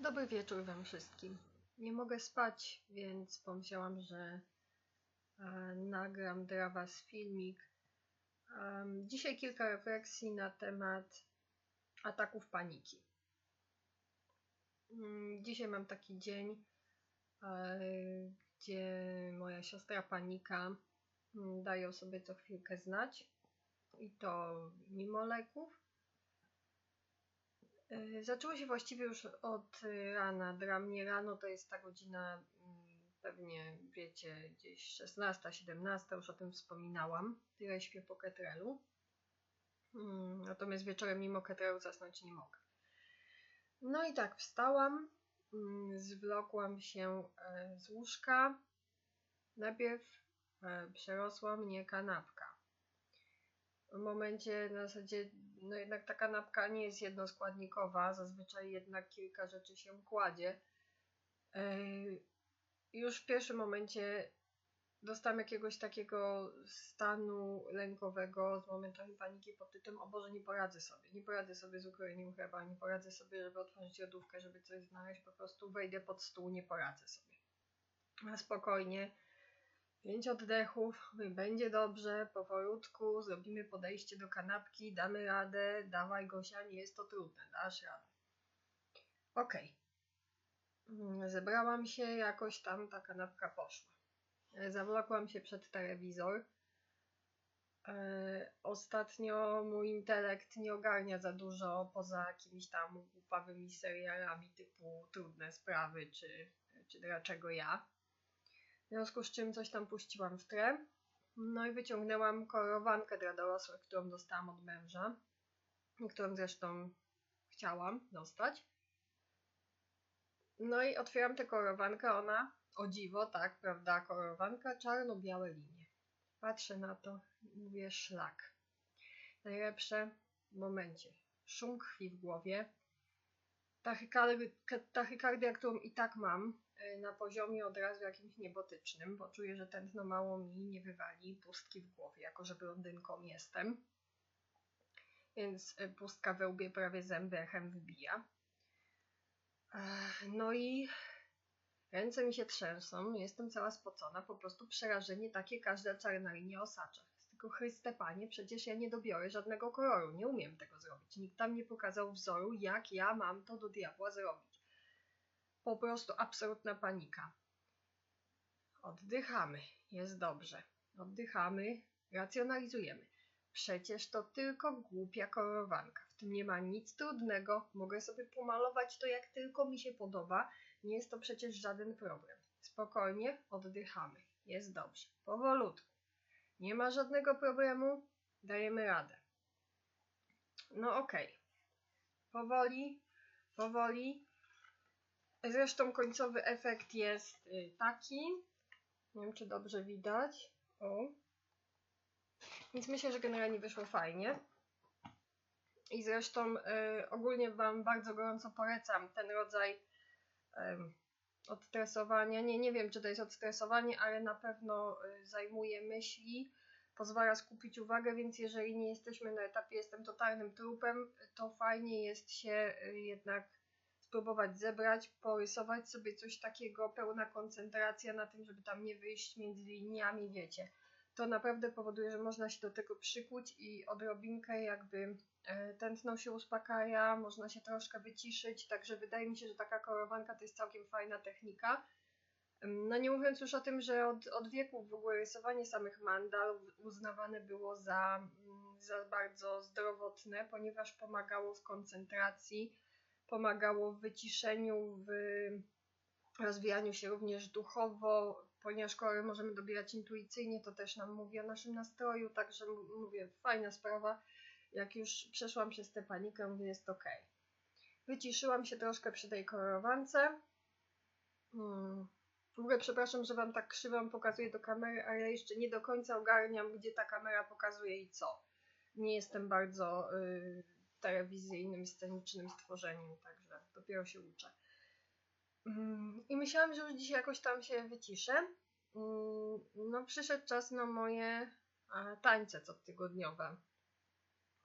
Dobry wieczór Wam wszystkim. Nie mogę spać, więc pomyślałam, że e, nagram dla Was filmik. Dzisiaj kilka refleksji na temat ataków paniki. Mm, Dzisiaj mam taki dzień, e, gdzie moja siostra panika mm, daje sobie co chwilkę znać i to mimo leków. E, Zaczęło się właściwie już od y, rana. Dla mnie rano to jest ta godzina, mm, pewnie wiecie, gdzieś 16, 17, już o tym wspominałam. Tyle śpię po ketrelu. Mm, Natomiast wieczorem mimo ketrelu zasnąć nie mogę. No i tak, wstałam, mm, zwlokłam się e, z łóżka. Najpierw e, przerosła mnie kanapka w momencie na zasadzie, no jednak ta kanapka nie jest jednoskładnikowa, zazwyczaj jednak kilka rzeczy się kładzie. Yy, Już w pierwszym momencie dostałam jakiegoś takiego stanu lękowego z momentami paniki pod tytułem o Boże, nie poradzę sobie, nie poradzę sobie z ukrojeniem chleba, nie poradzę sobie, żeby otworzyć lodówkę, żeby coś znaleźć, po prostu wejdę pod stół, nie poradzę sobie. A spokojnie, Pięć oddechów, będzie dobrze, powolutku, zrobimy podejście do kanapki, damy radę, dawaj Gosia, nie jest to trudne, dasz radę. Okej. Mm, Zebrałam się, jakoś tam ta kanapka poszła. E, Zawlokłam się przed telewizor. E, Ostatnio mój intelekt nie ogarnia za dużo poza jakimiś tam głupawymi serialami typu Trudne Sprawy czy, czy Dlaczego ja. W związku z czym coś tam puściłam w tle. No i wyciągnęłam kolorowankę dla dorosłych, którą dostałam od męża. Którą zresztą chciałam dostać. No i otwieram tę kolorowankę, ona, o dziwo, tak, prawda, kolorowanka, czarno-białe linie. Patrzę na to mówię szlak. Najlepsze w momencie. Szum krwi w głowie. Tachykardia, tachykardia którą i tak mam, na poziomie od razu jakimś niebotycznym, bo czuję, że tętno mało mi nie wywali pustki w głowie, jako że blondynką jestem. Więc y, pustka we łbie prawie zęby echem wybija. No i ręce mi się trzęsą, jestem cała spocona, po prostu przerażenie takie każda czarna linia osacza. Tylko Chryste Panie, przecież ja nie dobiorę żadnego koloru, nie umiem tego zrobić. Nikt tam nie pokazał wzoru, jak ja mam to do diabła zrobić. Po prostu absolutna panika. Oddychamy, jest dobrze. Oddychamy, racjonalizujemy. Przecież to tylko głupia kolorowanka. W tym nie ma nic trudnego. Mogę sobie pomalować to jak tylko mi się podoba. Nie jest to przecież żaden problem. Spokojnie oddychamy. Jest dobrze. Powolutku. Nie ma żadnego problemu. Dajemy radę. No okej. Powoli, powoli. Zresztą końcowy efekt jest y, taki. Nie wiem, czy dobrze widać. O. Więc myślę, że generalnie wyszło fajnie. I zresztą y, ogólnie Wam bardzo gorąco polecam ten rodzaj em, odstresowania. Nie, nie wiem, czy to jest odstresowanie, ale na pewno y, zajmuje myśli, pozwala skupić uwagę, więc jeżeli nie jesteśmy na etapie jestem totalnym trupem, to fajnie jest się y, jednak spróbować zebrać, porysować sobie coś takiego, pełna koncentracja na tym, żeby tam nie wyjść między liniami, wiecie. To naprawdę powoduje, że można się do tego przykuć i odrobinkę jakby e, tętno się uspokaja, można się troszkę wyciszyć, także wydaje mi się, że taka kolorowanka to jest całkiem fajna technika. No nie mówiąc już o tym, że od, od wieków w ogóle rysowanie samych mandal uznawane było za, mm, za bardzo zdrowotne, ponieważ pomagało w koncentracji, pomagało w wyciszeniu, w rozwijaniu się również duchowo, ponieważ kolory możemy dobierać intuicyjnie, to też nam mówi o naszym nastroju, także mówię, fajna sprawa. Jak już przeszłam przez tę panikę, mówię, jest ok. Wyciszyłam się troszkę przy tej kolorowance. Hmm. W ogóle przepraszam, że Wam tak krzywą pokazuję do kamery, ale ja jeszcze nie do końca ogarniam, gdzie ta kamera pokazuje i co. Nie jestem bardzo y, telewizyjnym, scenicznym stworzeniem, także dopiero się uczę. Mm, I myślałam, że już dzisiaj jakoś tam się wyciszę. Mm, No, przyszedł czas na moje e, tańce cotygodniowe.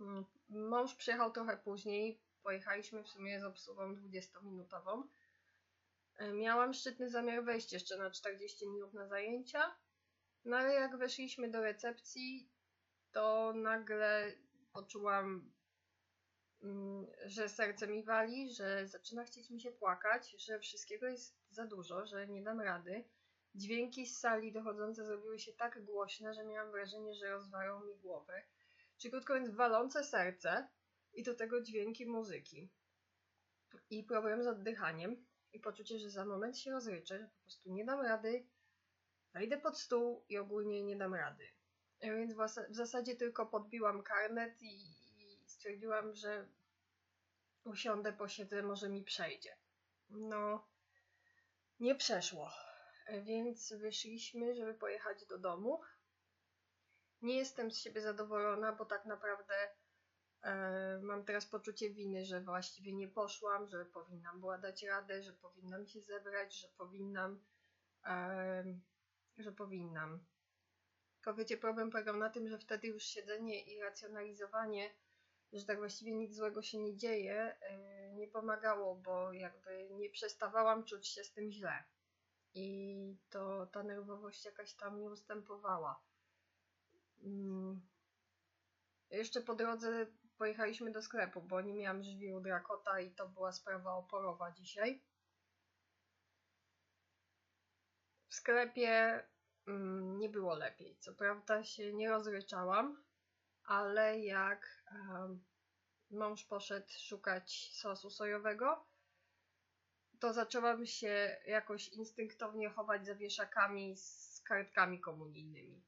Mm, Mąż przyjechał trochę później. Pojechaliśmy w sumie z obsługą 20-minutową. E, Miałam szczytny zamiar wejść jeszcze na 40 minut na zajęcia, no ale jak weszliśmy do recepcji, to nagle poczułam, że serce mi wali, że zaczyna chcieć mi się płakać, że wszystkiego jest za dużo, że nie dam rady. Dźwięki z sali dochodzące zrobiły się tak głośne, że miałam wrażenie, że rozwają mi głowę. Czyli krótko mówiąc, walące serce i do tego dźwięki muzyki. I problem z oddychaniem i poczucie, że za moment się rozryczę, że po prostu nie dam rady, wejdę pod stół i ogólnie nie dam rady. Więc w zas- w zasadzie tylko podbiłam karnet i stwierdziłam, że usiądę, posiedzę, może mi przejdzie. No, nie przeszło. E, Więc wyszliśmy, żeby pojechać do domu. Nie jestem z siebie zadowolona, bo tak naprawdę e, mam teraz poczucie winy, że właściwie nie poszłam, że powinnam była dać radę, że powinnam się zebrać, że powinnam, em, że powinnam. Tylko wiecie, problem polegał na tym, że wtedy już siedzenie i racjonalizowanie, że tak właściwie nic złego się nie dzieje, e, nie pomagało, bo jakby nie przestawałam czuć się z tym źle. I to ta nerwowość jakaś tam nie ustępowała. Mm. Jeszcze po drodze pojechaliśmy do sklepu, bo nie miałam żwiru drakota i to była sprawa oporowa dzisiaj. W sklepie mm, nie było lepiej. Co prawda się nie rozryczałam, ale jak em, mąż poszedł szukać sosu sojowego, to zaczęłam się jakoś instynktownie chować za wieszakami z kartkami komunijnymi.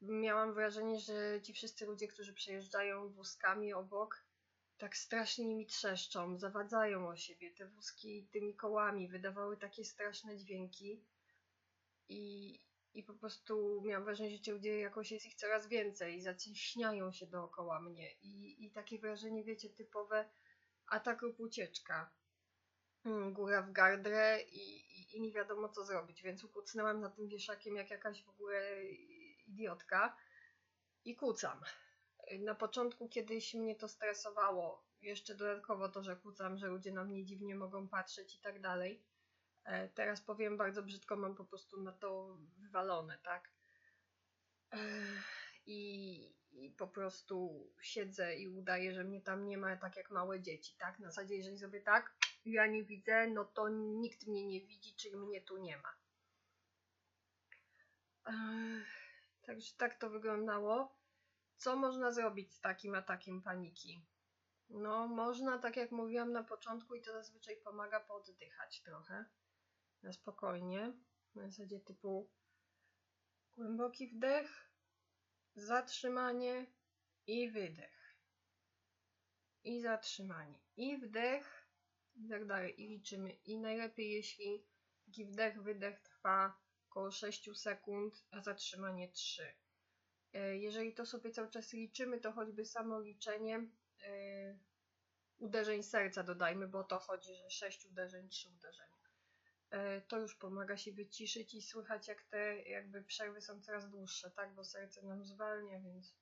Miałam wrażenie, że ci wszyscy ludzie, którzy przejeżdżają wózkami obok, tak strasznie mi trzeszczą, zawadzają o siebie. Te wózki tymi kołami wydawały takie straszne dźwięki i, i po prostu miałam wrażenie, że ci ludzie jakoś jest ich coraz więcej i zacieśniają się dookoła mnie. I, i takie wrażenie, wiecie, typowe atak lub ucieczka. Mm, Góra w gardrę i, i, i nie wiadomo co zrobić, więc ukucnęłam za tym wieszakiem jak jakaś w ogóle idiotka i kucam. Na początku kiedyś mnie to stresowało, jeszcze dodatkowo to, że kucam, że ludzie na mnie dziwnie mogą patrzeć i tak dalej. E, Teraz powiem bardzo brzydko, mam po prostu na to wywalone, tak? Ech, I, I po prostu siedzę i udaję, że mnie tam nie ma, tak jak małe dzieci, tak? Na zasadzie, jeżeli sobie tak, ja nie widzę, no to nikt mnie nie widzi, czyli mnie tu nie ma. Ech, Także tak to wyglądało. Co można zrobić z takim atakiem paniki? No, można, tak jak mówiłam na początku, i to zazwyczaj pomaga poddychać trochę. Na spokojnie. Na zasadzie typu głęboki wdech, zatrzymanie i wydech. I zatrzymanie. I wdech, i tak dalej. I liczymy. I najlepiej, jeśli taki wdech, wydech trwa około 6 sekund, a zatrzymanie 3. E, Jeżeli to sobie cały czas liczymy, to choćby samo liczenie e, uderzeń serca dodajmy, bo to chodzi, że 6 uderzeń, 3 uderzenia. E, To już pomaga się wyciszyć i słychać, jak te jakby przerwy są coraz dłuższe, tak? Bo serce nam zwalnia, więc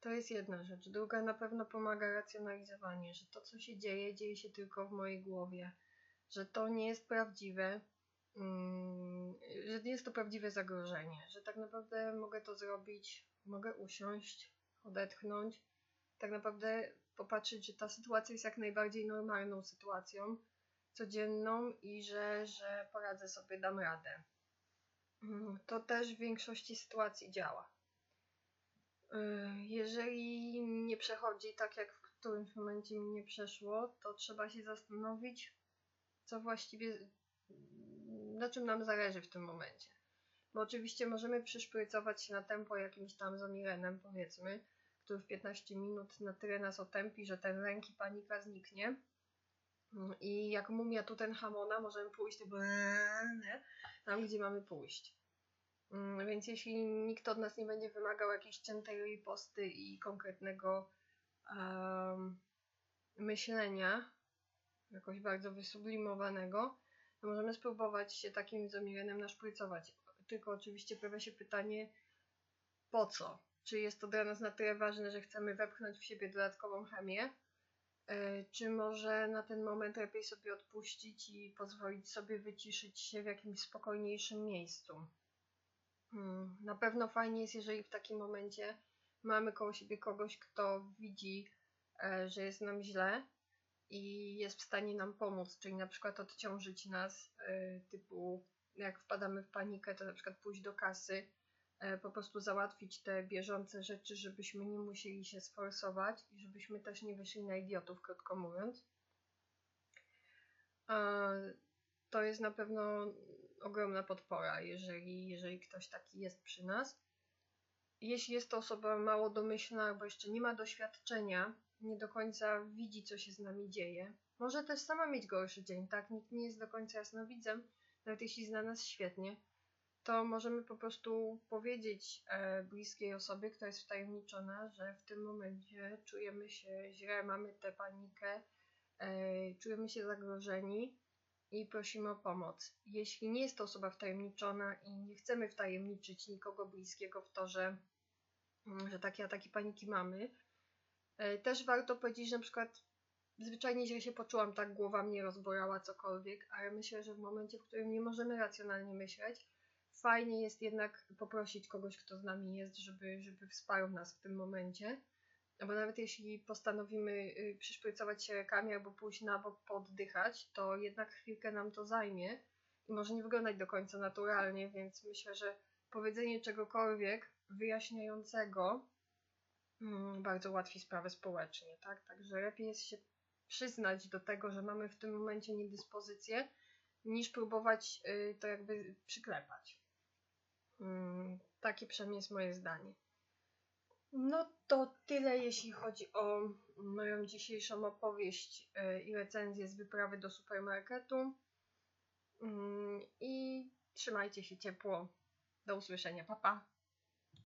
to jest jedna rzecz. Druga na pewno pomaga racjonalizowanie, że to, co się dzieje, dzieje się tylko w mojej głowie, że to nie jest prawdziwe, mm, że nie jest to prawdziwe zagrożenie, że tak naprawdę mogę to zrobić, mogę usiąść, odetchnąć, tak naprawdę popatrzeć, że ta sytuacja jest jak najbardziej normalną sytuacją, codzienną i że, że poradzę sobie, dam radę. Mm, To też w większości sytuacji działa. Y, Jeżeli nie przechodzi tak, jak w którymś momencie mi nie przeszło, to trzeba się zastanowić, co właściwie, na czym nam zależy w tym momencie. Bo oczywiście możemy przyszprycować się na tempo jakimś tam zamirenem, powiedzmy, który w 15 minut na tyle nas otępi, że ten lęk i panika zniknie. I jak mumia Tutenhamona możemy pójść nie? tam, gdzie mamy pójść. Mm, Więc jeśli nikt od nas nie będzie wymagał jakiejś ciętej riposty i konkretnego em, myślenia, jakoś bardzo wysublimowanego, to możemy spróbować się takim zamirenem naszprycować. Tylko oczywiście pojawia się pytanie, po co? Czy jest to dla nas na tyle ważne, że chcemy wepchnąć w siebie dodatkową chemię, Czy może na ten moment lepiej sobie odpuścić i pozwolić sobie wyciszyć się w jakimś spokojniejszym miejscu? Mm, Na pewno fajnie jest, jeżeli w takim momencie mamy koło siebie kogoś, kto widzi, e, że jest nam źle i jest w stanie nam pomóc, czyli na przykład odciążyć nas, e, typu jak wpadamy w panikę, to na przykład pójść do kasy, e, po prostu załatwić te bieżące rzeczy, żebyśmy nie musieli się sforsować i żebyśmy też nie wyszli na idiotów, krótko mówiąc. E, To jest na pewno ogromna podpora, jeżeli, jeżeli ktoś taki jest przy nas. Jeśli jest to osoba mało domyślna albo jeszcze nie ma doświadczenia, nie do końca widzi, co się z nami dzieje, może też sama mieć gorszy dzień, tak? Nikt nie jest do końca jasnowidzem, nawet jeśli zna nas świetnie, to możemy po prostu powiedzieć e, bliskiej osobie, która jest wtajemniczona, że w tym momencie czujemy się źle, mamy tę panikę, e, czujemy się zagrożeni i prosimy o pomoc. Jeśli nie jest to osoba wtajemniczona i nie chcemy wtajemniczyć nikogo bliskiego w to, że, mm, że takie ataki paniki mamy, e, też warto powiedzieć, że na przykład zwyczajnie źle się poczułam, tak głowa mnie rozbolała, cokolwiek, ale myślę, że w momencie, w którym nie możemy racjonalnie myśleć, fajnie jest jednak poprosić kogoś, kto z nami jest, żeby, żeby wsparł nas w tym momencie. No Bo nawet jeśli postanowimy y, przyszprycować się lekami albo pójść na bok, pooddychać, to jednak chwilkę nam to zajmie i może nie wyglądać do końca naturalnie, więc myślę, że powiedzenie czegokolwiek wyjaśniającego mm, bardzo ułatwi sprawę społecznie, tak? Także lepiej jest się przyznać do tego, że mamy w tym momencie niedyspozycję, niż próbować y, to jakby przyklepać. Mm, Takie przynajmniej jest moje zdanie. No to tyle, jeśli chodzi o moją dzisiejszą opowieść y, i recenzję z wyprawy do supermarketu. Mm, I trzymajcie się ciepło. Do usłyszenia. Pa, pa.